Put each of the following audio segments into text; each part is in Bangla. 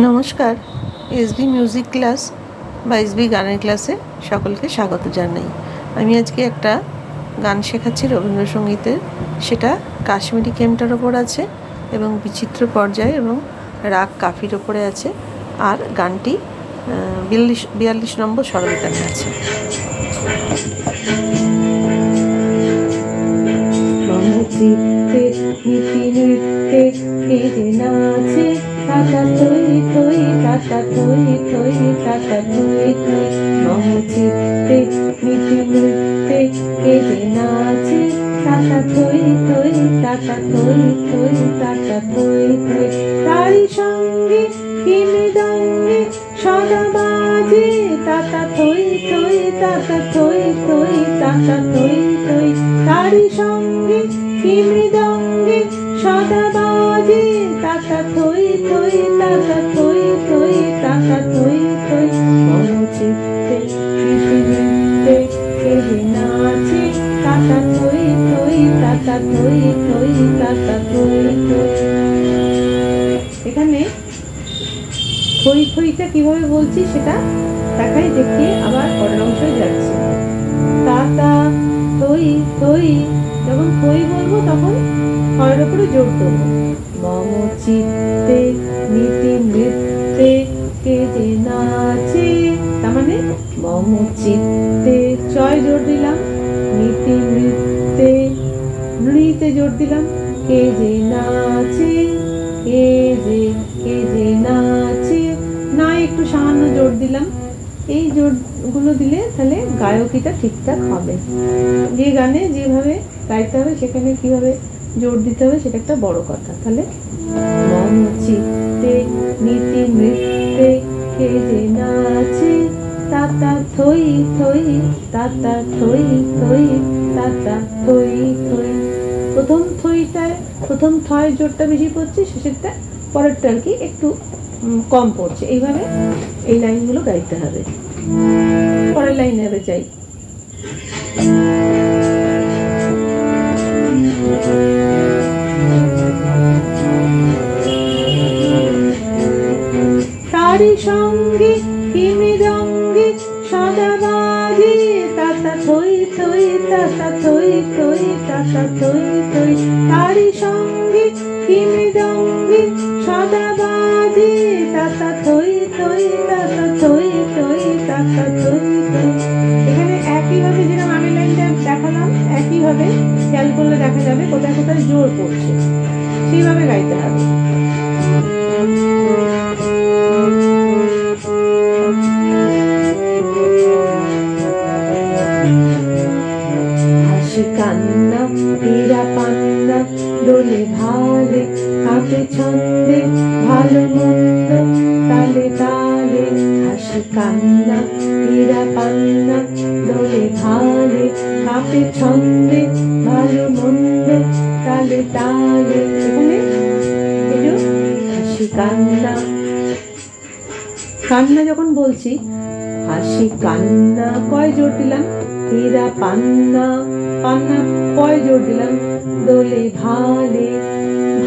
নমস্কার এসবি মিউজিক ক্লাস বা এসবি গানের ক্লাসে সকলকে স্বাগত জানাই। আমি আজকে একটা গান শেখাচ্ছি রবীন্দ্রসঙ্গীতের, সেটা কাশ্মীরি কেমটার ওপর আছে এবং বিচিত্র পর্যায়ে এবং রাগ কাফির ওপরে আছে, আর গানটি বিয়াল্লিশ বিয়াল্লিশ নম্বর স্বরবিতানে আছে। নাচে থই টাটা থই থই মম চিত্তে নীতি নৃত্যে কেঁদে নাচে। টাটা থই থই টাটা থই থই তারি সঙ্গে কি মৃদঙ্গে সদা বাজে। টাটা থই থই টাটা থই থই তারি সঙ্গে কি মৃদঙ্গে সদা বাজে টাটা থই থই টাটা থই থই টাটা থই থই মন চিত্তে পৃথিবীতে কেঁদে নাচে টাটা থই থই টাটা থই থই টাটা থই থই। এখানে থই থইটা কীভাবে বলছি সেটা দেখাই দেখিয়ে আবার পরের অংশে যাচ্ছে। তাতা থই থই, যখন থই বলব তখন হরের উপরে জোর দেবো। মম চিত্তে নীতি নৃত্যে কেঁদে নাচে। তার মানে? মম চিত্তে চয় জোর দিলাম নীতি নৃত্যে নৃতে জোর দিলাম কে যে নাচে কে যে কে যে নাচে। না, একটু সামান্য জোর দিলাম। এই জোরগুলো দিলে তাহলে গায়কিটা ঠিকঠাক হবে। যে গানে যেভাবে গাইতে হবে, সেখানে কীভাবে জোর দিতে হবে, সেটা একটা বড় কথা। তাহলে মন চিত্তে নীতি নৃত্যে কে যে নাচে তাতা থই থই তাতা থই থই তাতা থই থই। প্রথম থইটায়, প্রথম থয় জোরটা বেশি পড়ছে, শেষেরটা পরেরটা আর কি একটু কম পড়ছে। এইভাবে এই লাইনগুলো গাইতে হবে। পরের লাইনে এবার যাই। সঙ্গে কি মৃদঙ্গে সদা বাজে তাতা থই থই, তাতা থই থই, তাতা থই থই। তারি সঙ্গে কি মৃদঙ্গে সদা বাজে তাতা থই থই, তাতা থই থই, তাতা থই থই। এখানে একইভাবে যেরকম আমি একইভাবে খেয়াল করলে দেখা যাবে কোথায় কোথায় জোর পড়ছে। সেইভাবে গাইতে হবে। বলছি হাসি কান্না, কয় জোর দিলাম? হীরা পান্না পান্না, কয় জোর দিলাম? দোলে ভালে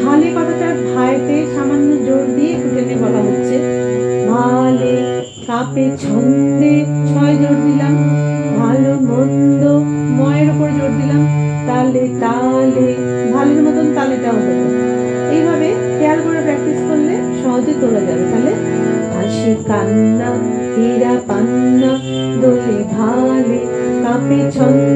ভালে কথাটা ভাইতে সামান্য জোর দিয়ে একটু টেনে বলা হচ্ছে। ভালে, কাপে ছন্দে ছয় জোর দিলাম। ভালো, মন্দ, ময়ের উপর জোর দিলাম। তালে তালে, ভালের মতন তালেটাও হলো এইভাবে খেয়াল করে প্র্যাকটিস করলে সহজে তোলা যাবে। তাহলে হাসি কান্না হীরা পান্না দোলে ভালে ছন্দে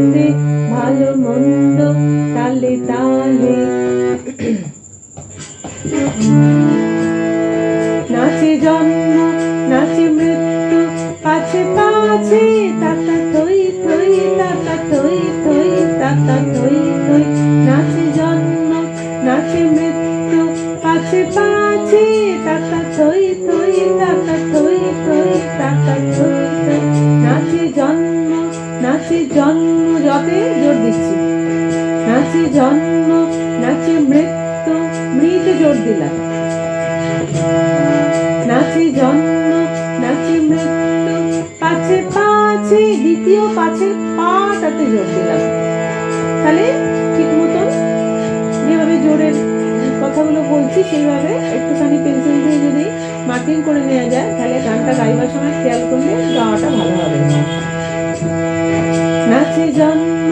নাচে জন্ম, নাচে মৃত্যু, মৃতে জোর দিলাম। নাচে জন্ম, নাচে মৃত্যু, পাছে পাছে, দ্বিতীয় পাছে পাটাতে জোর দিলাম। তাহলে ঠিক মতন যেভাবে জোরের কথাগুলো বলছি, সেইভাবে একটুখানি পেন্সিল দিয়ে যদি মার্কিং করে নেওয়া যায়, তাহলে গানটা গাইবার সময় খেয়াল করলে গাওয়াটা ভালো হবে। নাচে জন্ম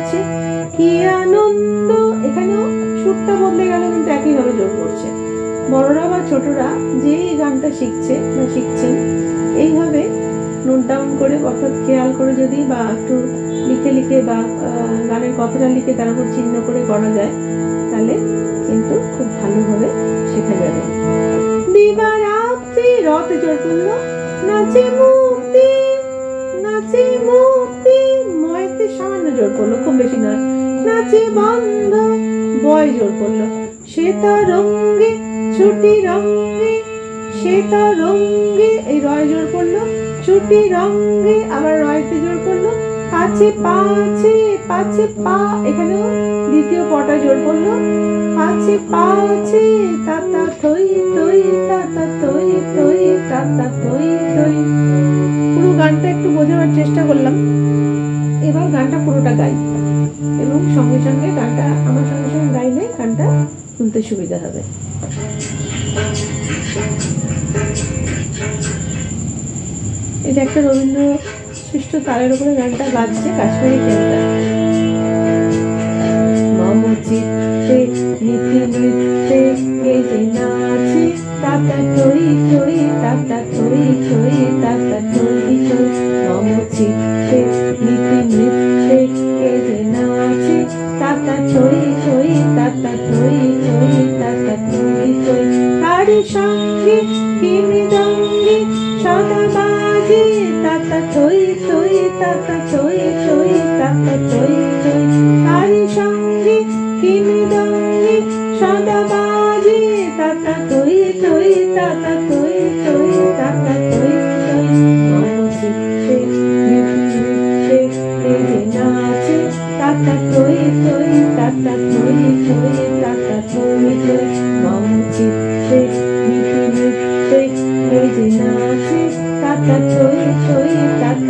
পড়ছে কি আনন্দ। এখানেও সুরটা বদলে গেল, কিন্তু একইভাবে জোর পড়ছে বড়রা বা ছোটরা যেই গানটা শিখছে বা শিখছেন, এইভাবে নোট ডাউন করে অর্থাৎ খেয়াল করে যদি বা একটু লিখে লিখে বা গানের কথাটা লিখে তার উপর চিহ্ন করে করা যায়, তাহলে কিন্তু খুব ভালোভাবে শেখা যাবে। দিবারাত্রি রতে জোর করল, নাচে মুক্তি বন্ধ। বয় জোর করল শ্বেতা রঙ্গে, ছুটি রঙ্গে শ্বেতা রঙ্গে। এই রয় জোর করল, ছুটি রঙ্গে। আবার রয়তে জোর করল, পাছে পাছে পাছে পা। এখানেও দ্বিতীয় পটা জোর করল, পাছে পাছে, তাতা থই থই, তাতা থই থই, তাতা থই থই। পুরো গানটা একটু বোঝাবার চেষ্টা করলাম। এবার গানটা পুরোটা গাই। এবং সঙ্গে সঙ্গে গানটা, আমার সঙ্গে সঙ্গে গাইলে গানটা শুনতে সুবিধা হবে। এটা একটা রবীন্দ্র সৃষ্ট তারের উপরে গানটা বাজছে, কাশ্মীরি কেন্দ্রা মম চিত্তে নীতি নৃত্যে কে যে নাচে তাতা থই থই তাতা থই থই তাতা থই থই তারি সঙ্গে কি মৃদঙ্গে সদা বাজে তাতা থই থই তাতা থই থই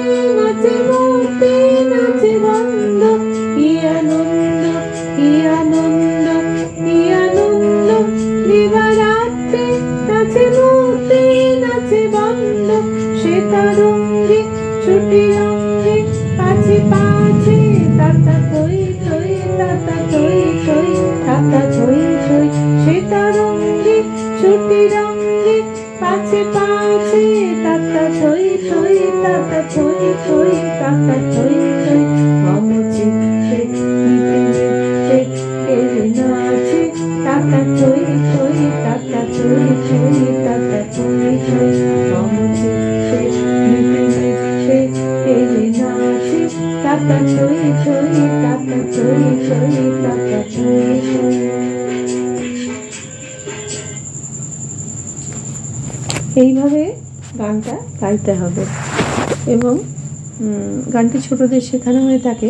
তাতা থই থই তাতা থই থই মম চিত্তে নিতে নিতে কে নাচে তাতা থই থই তাতা থই থই তাতা থই থই মম চিত্তে নিতে নিতে কে নাচে তাতা থই থই তাতা থই থই তাতা থই থই এইভাবে গানটা গাইতে হবে। এবং গানটি ছোটদের শেখানো হয়ে থাকে।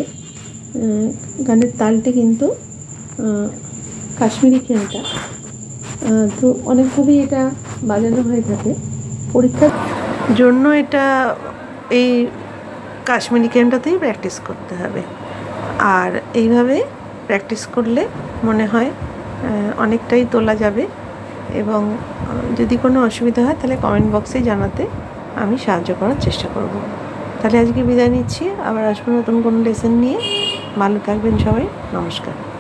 গানের তালটি কিন্তু কাশ্মীরি খেলটা। তো অনেকভাবেই এটা বাজানো হয়ে থাকে। পরীক্ষার জন্য এটা এই কাশ্মীরি গেমটাতেই প্র্যাকটিস করতে হবে। আর এইভাবে প্র্যাকটিস করলে মনে হয় অনেকটাই তোলা যাবে। এবং যদি কোনো অসুবিধা হয় তাহলে কমেন্ট বক্সে জানাতে আমি সাহায্য করার চেষ্টা করব। তাহলে আজকে বিদায় নিচ্ছি। আবার আসব নতুন কোনো লেসেন নিয়ে। ভালো থাকবেন সবাই। নমস্কার।